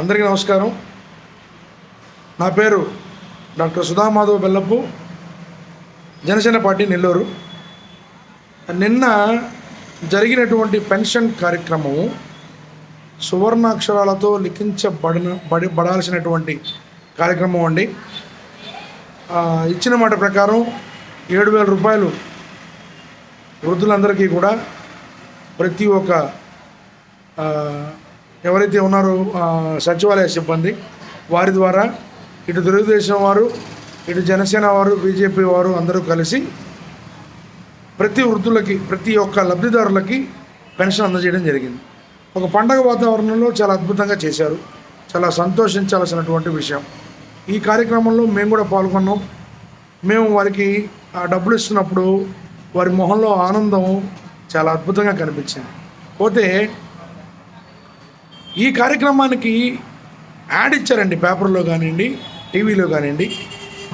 అందరికీ నమస్కారం. నా పేరు డాక్టర్ సుధామాధవ్ బెల్లప్పు జనసేన పార్టీ నెల్లూరు. నిన్న జరిగినటువంటి పెన్షన్ కార్యక్రమము సువర్ణాక్షరాలతో లిఖించబడిన బడి పడాల్సినటువంటి కార్యక్రమం అండి. ఇచ్చిన మాట ప్రకారం ఏడు వేల రూపాయలు వృద్ధులందరికీ కూడా ప్రతి ఒక్క ఎవరైతే ఉన్నారో సచివాలయ సిబ్బంది వారి ద్వారా ఇటు తెలుగుదేశం వారు ఇటు జనసేన వారు బీజేపీ వారు అందరూ కలిసి ప్రతి వృద్ధులకి ప్రతి ఒక్క లబ్ధిదారులకి పెన్షన్ అందజేయడం జరిగింది. ఒక పండగ వాతావరణంలో చాలా అద్భుతంగా చేశారు. చాలా సంతోషించాల్సినటువంటి విషయం. ఈ కార్యక్రమంలో మేము కూడా పాల్గొన్నాం. మేము వారికి ఆ డబ్బులు ఇస్తున్నప్పుడు వారి మొహంలో ఆనందం చాలా అద్భుతంగా కనిపించింది. పోతే ఈ కార్యక్రమానికి యాడ్ ఇచ్చారండి పేపర్లో కానివ్వండి టీవీలో కానివ్వండి.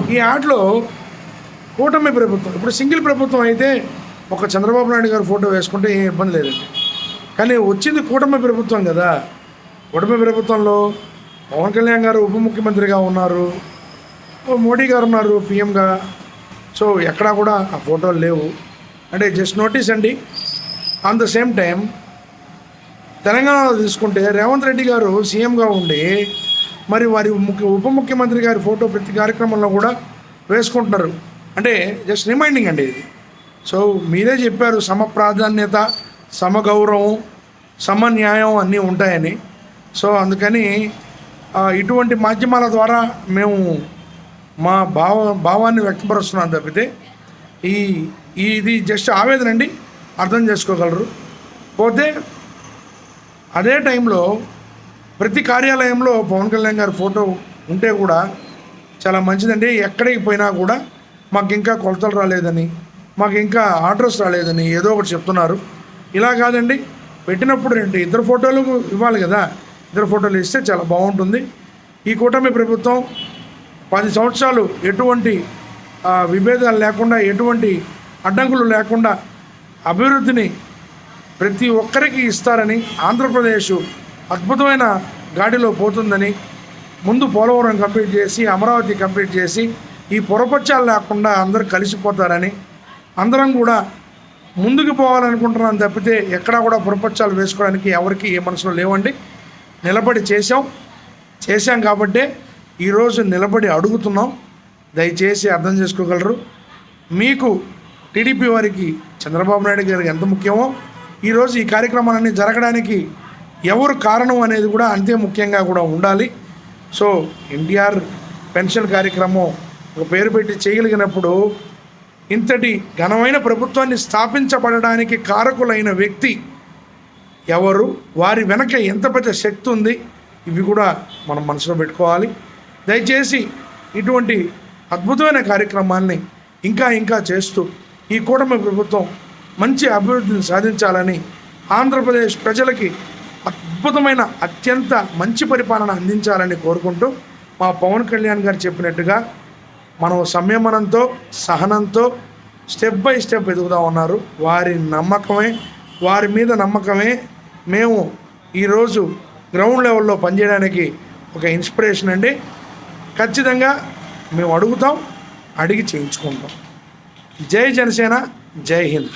ఈ యాడ్లో కూటమి ప్రభుత్వం ఇప్పుడు సింగిల్ ప్రభుత్వం అయితే ఒక చంద్రబాబు నాయుడు గారు ఫోటో వేసుకుంటే ఏం ఇబ్బంది లేదండి. కానీ వచ్చింది కూటమి ప్రభుత్వం కదా. కూటమి ప్రభుత్వంలో పవన్ కళ్యాణ్ గారు ఉప ముఖ్యమంత్రిగా ఉన్నారు. మోడీ గారు ఉన్నారు పీఎంగా. సో ఎక్కడా కూడా ఆ ఫోటోలు లేవు. అంటే జస్ట్ నోటీస్ అండి. ఆన్ ద సేమ్ టైం తెలంగాణలో తీసుకుంటే రేవంత్ రెడ్డి గారు సీఎంగా ఉండి మరి వారి ముఖ్య ఉప ముఖ్యమంత్రి గారి ఫోటో ప్రతి కార్యక్రమంలో కూడా వేసుకుంటున్నారు. అంటే జస్ట్ రిమైండింగ్ అండి ఇది. సో మీరే చెప్పారు సమ ప్రాధాన్యత సమగౌరవం సమన్యాయం అన్నీ ఉంటాయని. సో అందుకని ఇటువంటి మాధ్యమాల ద్వారా మేము మా భావ భావాన్ని వ్యక్తపరుస్తున్నాం తప్పితే ఈ ఈ- ఇది జస్ట్ ఆవేదన అండి. అర్థం చేసుకోగలరు. పోతే అదే టైంలో ప్రతి కార్యాలయంలో పవన్ కళ్యాణ్ గారి ఫోటో ఉంటే కూడా చాలా మంచిదండి. ఎక్కడికి పోయినా కూడా మాకు ఇంకా కొలతలు రాలేదని మాకు ఇంకా ఆర్డర్స్ రాలేదని ఏదో ఒకటి చెప్తున్నారు. ఇలా కాదండి. పెట్టినప్పుడు రెండు ఇద్దరు ఫోటోలు ఇవ్వాలి కదా. ఇద్దరు ఫోటోలు ఇస్తే చాలా బాగుంటుంది. ఈ కూటమి ప్రభుత్వం పది సంవత్సరాలు ఎటువంటి విభేదాలు లేకుండా ఎటువంటి అడ్డంకులు లేకుండా అభివృద్ధిని ప్రతి ఒక్కరికి ఇస్తారని ఆంధ్రప్రదేశ్ అద్భుతమైన గాడిలో పోతుందని ముందు పోలవరం కంప్లీట్ చేసి అమరావతి కంప్లీట్ చేసి ఈ పొరపచ్చాలు లేకుండా అందరూ కలిసిపోతారని అందరం కూడా ముందుకు పోవాలనుకుంటున్నాను తప్పితే ఎక్కడా కూడా పొరపచ్చాలు వేసుకోవడానికి ఎవరికి ఏ మనసులో లేవండి. నిలబడి చేసాం చేశాం కాబట్టే ఈరోజు నిలబడి అడుగుతున్నాం. దయచేసి అర్థం చేసుకోగలరు. మీకు టీడీపీ వారికి చంద్రబాబు నాయుడు గారికి ఎంత ముఖ్యమో ఈరోజు ఈ కార్యక్రమాలన్నీ జరగడానికి ఎవరు కారణం అనేది కూడా అంతే ముఖ్యంగా కూడా ఉండాలి. సో ఎన్టీఆర్ పెన్షన్ కార్యక్రమం ఒక పేరు పెట్టి చేయగలిగినప్పుడు ఇంతటి ఘనమైన ప్రభుత్వాన్ని స్థాపించబడడానికి కారకులైన వ్యక్తి ఎవరు? వారి వెనక ఎంత పెద్ద శక్తి ఉంది? ఇవి కూడా మనం మనసులో పెట్టుకోవాలి. దయచేసి ఇటువంటి అద్భుతమైన కార్యక్రమాల్ని ఇంకా ఇంకా చేస్తూ ఈ కూటమి ప్రభుత్వం మంచి అభివృద్ధిని సాధించాలని ఆంధ్రప్రదేశ్ ప్రజలకి అద్భుతమైన అత్యంత మంచి పరిపాలన అందించాలని కోరుకుంటూ మా పవన్ కళ్యాణ్ గారు చెప్పినట్టుగా మనం సంయమనంతో సహనంతో స్టెప్ బై స్టెప్ ఎదుగుతూ ఉన్నారు. వారి నమ్మకమే వారి మీద నమ్మకమే మేము ఈరోజు గ్రౌండ్ లెవెల్లో పనిచేయడానికి ఒక ఇన్స్పిరేషన్ అండి. ఖచ్చితంగా మేము అడుగుతాం అడిగి చేయించుకుంటాం. జై జనసేన జై హింద్.